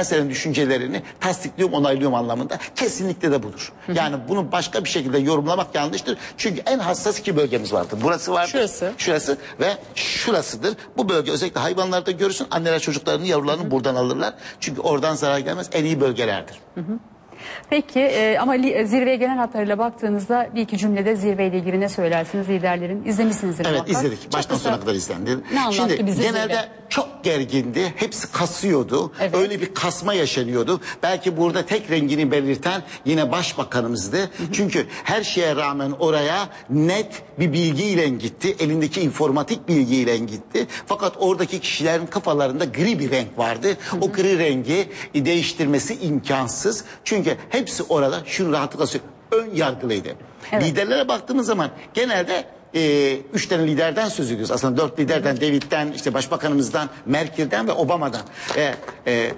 Ben senin düşüncelerini tasdikliyorum, onaylıyorum anlamında. Kesinlikle de budur. Yani bunu başka bir şekilde yorumlamak yanlıştır. Çünkü en hassas iki bölgemiz vardır. Burası vardır. Şurası. Şurası ve şurasıdır. Bu bölge özellikle hayvanlarda görürsün. Anneler çocuklarını, yavrularını buradan alırlar. Çünkü oradan zarar gelmez. En iyi bölgelerdir. Peki e, ama li- zirveye gelen hatlarıyla baktığınızda bir iki cümlede zirveyle ilgili ne söylersiniz liderlerin? İzlemişsinizdir Evet muhakkak. izledik. Baştan sona kadar izlendi. Ne anlattı Şimdi bize genelde zirve? Çok gergindi. Hepsi kasıyordu. Evet. Öyle bir kasma yaşanıyordu. Belki burada tek rengini belirten yine başbakanımızdı. Çünkü her şeye rağmen oraya net bir bilgiyle gitti. Elindeki informatik bilgiyle gitti. Fakat oradaki kişilerin kafalarında gri bir renk vardı. O gri rengi değiştirmesi imkansız. Çünkü hepsi orada şunu rahatlıkla söyleyeyim. Ön yargılıydı. Evet. Liderlere baktığımız zaman genelde e, üç tane liderden söz ediyoruz. Aslında dört liderden, David'den, işte başbakanımızdan, Merkel'den ve Obama'dan. E, e,